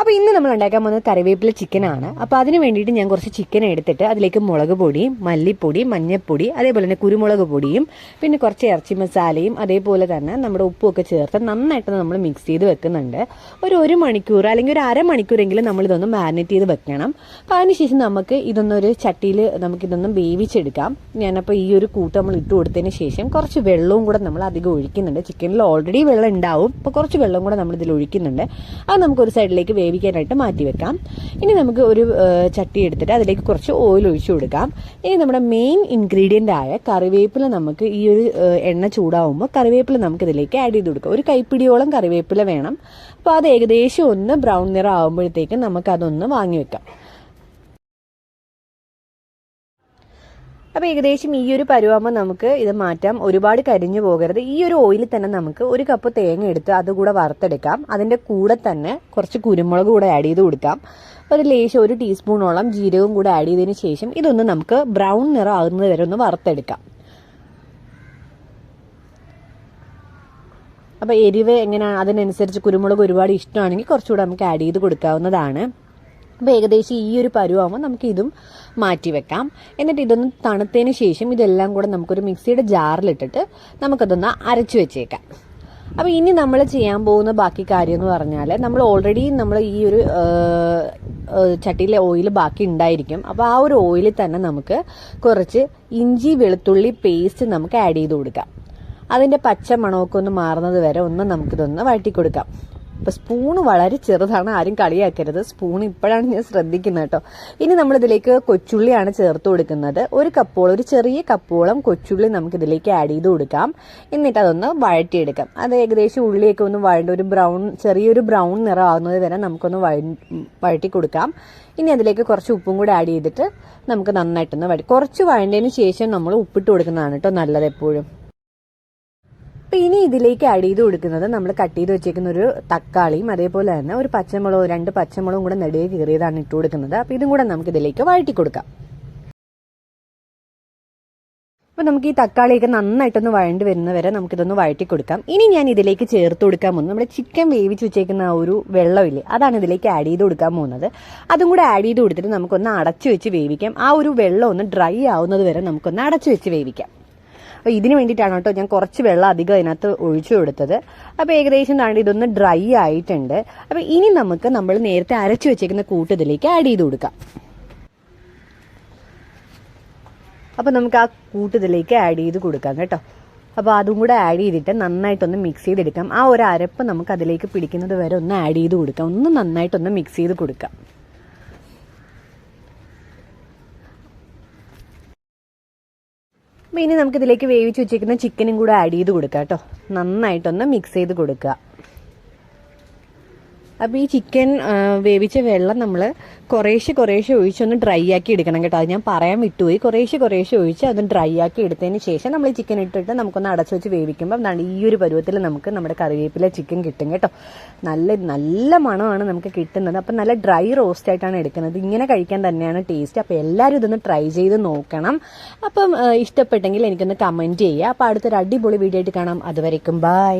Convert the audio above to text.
അപ്പോൾ ഇന്ന് നമ്മൾ ഉണ്ടാക്കാൻ പോകുന്നത് കറിവേപ്പില ചിക്കനാണ് അപ്പോൾ അതിന് വേണ്ടിയിട്ട് ഞാൻ കുറച്ച് ചിക്കൻ എടുത്തിട്ട് അതിലേക്ക് മുളക് പൊടിയും മല്ലിപ്പൊടി മഞ്ഞൾപ്പൊടി അതേപോലെ തന്നെ കുരുമുളക് പൊടിയും പിന്നെ കുറച്ച് ഇറച്ചി മസാലയും അതേപോലെ തന്നെ നമ്മുടെ ഉപ്പുമൊക്കെ ചേർത്ത് നന്നായിട്ട് നമ്മൾ മിക്സ് ചെയ്ത് വെക്കുന്നുണ്ട്. ഒരു ഒരു മണിക്കൂർ അല്ലെങ്കിൽ ഒരു അരമണിക്കൂറെങ്കിലും നമ്മൾ ഇതൊന്ന് മാരിനേറ്റ് ചെയ്ത് വെക്കണം. അപ്പോൾ അതിനുശേഷം നമുക്ക് ഇതൊന്നൊരു ചട്ടിയിൽ നമുക്കിതൊന്ന് വേവിച്ചെടുക്കാം. ഞാനപ്പോൾ ഈ ഒരു കൂട്ട് നമ്മൾ ഇട്ട് കൊടുത്തതിന് ശേഷം കുറച്ച് വെള്ളവും കൂടെ നമ്മൾ അധികം ഒഴിക്കുന്നുണ്ട്. ചിക്കനിൽ ഓൾറെഡി വെള്ളം ഉണ്ടാവും. അപ്പോൾ കുറച്ച് വെള്ളം കൂടെ നമ്മൾ ഇതിൽ ഒഴിക്കുന്നുണ്ട്. അത് നമുക്കൊരു സൈഡിലേക്ക് വേവിക്കാനായിട്ട് മാറ്റി വെക്കാം. ഇനി നമുക്ക് ഒരു ചട്ടി എടുത്തിട്ട് അതിലേക്ക് കുറച്ച് ഓയിൽ ഒഴിച്ചു കൊടുക്കാം. ഇനി നമ്മുടെ മെയിൻ ഇൻഗ്രീഡിയന്റ് ആയ കറിവേപ്പില നമുക്ക് ഈ ഒരു എണ്ണ ചൂടാവുമ്പോൾ കറിവേപ്പില നമുക്ക് ഇതിലേക്ക് ആഡ് ചെയ്ത് കൊടുക്കാം. ഒരു കൈപ്പിടിയോളം കറിവേപ്പില വേണം. അപ്പോൾ അത് ഏകദേശം ഒന്ന് ബ്രൗൺ നിറം ആകുമ്പോഴത്തേക്കും നമുക്കതൊന്ന് വാങ്ങി വെക്കാം. അപ്പോൾ ഏകദേശം ഈ ഒരു പരുവാകുമ്പോൾ നമുക്ക് ഇത് മാറ്റാം. ഒരുപാട് കരിഞ്ഞു പോകരുത്. ഈ ഒരു ഓയിലിൽ തന്നെ നമുക്ക് ഒരു കപ്പ് തേങ്ങ എടുത്ത് അതുകൂടെ വറുത്തെടുക്കാം. അതിന്റെ കൂടെ തന്നെ കുറച്ച് കുരുമുളക് കൂടെ ആഡ് ചെയ്ത് കൊടുക്കാം. ഒരു ലേശം ഒരു ടീസ്പൂണോളം ജീരകവും കൂടെ ആഡ് ചെയ്തതിന് ശേഷം ഇതൊന്ന് നമുക്ക് ബ്രൗൺ നിറം ആകുന്നത് വരെ ഒന്ന് വറുത്തെടുക്കാം. അപ്പോൾ എരിവ് എങ്ങനെയാണ് അതിനനുസരിച്ച് കുരുമുളക് ഒരുപാട് ഇഷ്ടമാണെങ്കിൽ കുറച്ചുകൂടെ നമുക്ക് ആഡ് ചെയ്ത് കൊടുക്കാവുന്നതാണ്. അപ്പോൾ ഏകദേശം ഈ ഒരു പരുവാകുമ്പോൾ നമുക്ക് ഇതും മാറ്റി വെക്കാം. എന്നിട്ട് ഇതൊന്ന് തണുത്തതിന് ശേഷം ഇതെല്ലാം കൂടെ നമുക്കൊരു മിക്സിയുടെ ജാറിലിട്ടിട്ട് നമുക്കതൊന്ന് അരച്ചു വെച്ചേക്കാം. അപ്പോൾ ഇനി നമ്മൾ ചെയ്യാൻ പോകുന്ന ബാക്കി കാര്യം എന്ന് പറഞ്ഞാൽ നമ്മൾ ഓൾറെഡി നമ്മൾ ഈ ഒരു ചട്ടിയിലെ ഓയിൽ ബാക്കി ഉണ്ടായിരിക്കും. അപ്പോൾ ആ ഒരു ഓയിലിൽ തന്നെ നമുക്ക് കുറച്ച് ഇഞ്ചി വെളുത്തുള്ളി പേസ്റ്റ് നമുക്ക് ആഡ് ചെയ്ത് കൊടുക്കാം. അതിന്റെ പച്ച മണമൊക്കെ ഒന്ന് മാറുന്നത് വരെ ഒന്ന് നമുക്കിതൊന്ന് വഴറ്റി കൊടുക്കാം അപ്പോൾ സ്പൂണ് വളരെ ചെറുതാണ് ആരും കളിയാക്കരുത്. സ്പൂൺ ഇപ്പോഴാണ് ഞാൻ ശ്രദ്ധിക്കുന്നത് കേട്ടോ. ഇനി നമ്മളിതിലേക്ക് കൊച്ചുള്ളിയാണ് ചേർത്ത് കൊടുക്കുന്നത്. ഒരു കപ്പോളം ഒരു ചെറിയ കപ്പോളം കൊച്ചുള്ളി നമുക്ക് ഇതിലേക്ക് ആഡ് ചെയ്ത് കൊടുക്കാം. എന്നിട്ട് അതൊന്ന് വഴറ്റിയെടുക്കാം. അത് ഏകദേശം ഉള്ളിയൊക്കെ ഒന്ന് വഴണ്ട ഒരു ബ്രൗൺ ചെറിയൊരു ബ്രൗൺ നിറം ആവുന്നത് വരെ നമുക്കൊന്ന് വഴ- വഴറ്റി കൊടുക്കാം. ഇനി അതിലേക്ക് കുറച്ച് ഉപ്പും കൂടി ആഡ് ചെയ്തിട്ട് നമുക്ക് നന്നായിട്ടൊന്ന് വഴറ്റി കുറച്ച് വഴണ്ടതിന് ശേഷം നമ്മൾ ഉപ്പിട്ട് കൊടുക്കുന്നതാണ് കേട്ടോ നല്ലത് എപ്പോഴും. അപ്പൊ ഇനി ഇതിലേക്ക് ആഡ് ചെയ്ത് കൊടുക്കുന്നത് നമ്മൾ കട്ട് ചെയ്ത് വെച്ചേക്കുന്ന ഒരു തക്കാളിയും അതേപോലെ തന്നെ ഒരു പച്ചമുളകും രണ്ട് പച്ചമുളകും കൂടെ നെടുകെ കീറിയതാണ് ഇട്ട് കൊടുക്കുന്നത്. അപ്പൊ ഇതും കൂടെ നമുക്ക് ഇതിലേക്ക് വഴറ്റി കൊടുക്കാം. അപ്പോൾ നമുക്ക് ഈ തക്കാളിയൊക്കെ നന്നായിട്ടൊന്ന് വഴണ്ട് വരുന്ന വരെ നമുക്കിതൊന്ന് വഴറ്റി കൊടുക്കാം. ഇനി ഞാൻ ഇതിലേക്ക് ചേർത്ത് കൊടുക്കാൻ പോകുന്നത് നമ്മുടെ ചിക്കൻ വേവിച്ച് വെച്ചേക്കുന്ന ആ ഒരു വെള്ളമില്ലേ അതാണ് ഇതിലേക്ക് ആഡ് ചെയ്ത് കൊടുക്കാൻ പോകുന്നത്. അതും കൂടെ ആഡ് ചെയ്ത് കൊടുത്തിട്ട് നമുക്കൊന്ന് അടച്ചു വെച്ച് വേവിക്കാം. ആ ഒരു വെള്ളം ഒന്ന് ഡ്രൈ ആവുന്നത് വരെ നമുക്കൊന്ന് അടച്ചു വെച്ച് വേവിക്കാം. അപ്പോൾ ഇതിന് വേണ്ടിയിട്ടാണ് കേട്ടോ ഞാൻ കുറച്ച് വെള്ളം അധികം അതിനകത്ത് ഒഴിച്ചു കൊടുത്തത്. അപ്പോൾ ഏകദേശം താണ്ടി ഇതൊന്ന് ഡ്രൈ ആയിട്ടുണ്ട്. അപ്പോൾ ഇനി നമുക്ക് നമ്മൾ നേരത്തെ അരച്ചു വെച്ചേക്കുന്ന കൂട്ടത്തിലേക്ക് ആഡ് ചെയ്ത് കൊടുക്കാം. അപ്പോൾ നമുക്ക് ആ കൂട്ടത്തിലേക്ക് ആഡ് ചെയ്ത് കൊടുക്കാം കേട്ടോ. അപ്പോൾ അതും കൂടെ ആഡ് ചെയ്തിട്ട് നന്നായിട്ടൊന്ന് മിക്സ് ചെയ്തെടുക്കാം. ആ ഒരു അരപ്പ് നമുക്ക് അതിലേക്ക് പിടിക്കുന്നത് വരെ ഒന്ന് ആഡ് ചെയ്ത് കൊടുക്കാം. ഒന്ന് നന്നായിട്ടൊന്ന് മിക്സ് ചെയ്ത് കൊടുക്കാം. അപ്പോൾ ഇനി നമുക്കിതിലേക്ക് വേവിച്ച് വെച്ചിരിക്കുന്ന ചിക്കനും കൂടെ ആഡ് ചെയ്ത് കൊടുക്കാം കേട്ടോ നന്നായിട്ടൊന്ന് മിക്സ് ചെയ്ത് കൊടുക്കുക. അപ്പോൾ ഈ ചിക്കൻ വേവിച്ച വെള്ളം നമ്മൾ കുറേശ്ശെ കുറേശ്ശെ ഒഴിച്ചൊന്ന് ഡ്രൈ ആക്കി എടുക്കണം കേട്ടോ. അത് ഞാൻ പറയാൻ വിട്ടുപോയി. കുറേശ്ശെ കുറേശ്ശെ ഒഴിച്ച് അത് ഡ്രൈ ആക്കി എടുത്തതിന് ശേഷം നമ്മൾ ഈ ചിക്കൻ ഇട്ടിട്ട് നമുക്കൊന്ന് അടച്ചു വെച്ച് വേവിക്കുമ്പോൾ ഈ ഒരു പരുവത്തിൽ നമുക്ക് നമ്മുടെ കറിവേപ്പില ചിക്കൻ കിട്ടും കേട്ടോ. നല്ല നല്ല മണമാണ് നമുക്ക് കിട്ടുന്നത്. അപ്പം നല്ല ഡ്രൈ റോസ്റ്റ് ആയിട്ടാണ് എടുക്കുന്നത്. ഇങ്ങനെ കഴിക്കാൻ തന്നെയാണ് ടേസ്റ്റ് അപ്പോൾ എല്ലാവരും ഇതൊന്ന് ട്രൈ ചെയ്ത് നോക്കണം. അപ്പം ഇഷ്ടപ്പെട്ടെങ്കിൽ എനിക്കൊന്ന് കമന്റ് ചെയ്യുക. അപ്പോൾ അടുത്തൊരു അടിപൊളി വീഡിയോ ആയിട്ട് കാണാം. അതുവരേക്കും ബൈ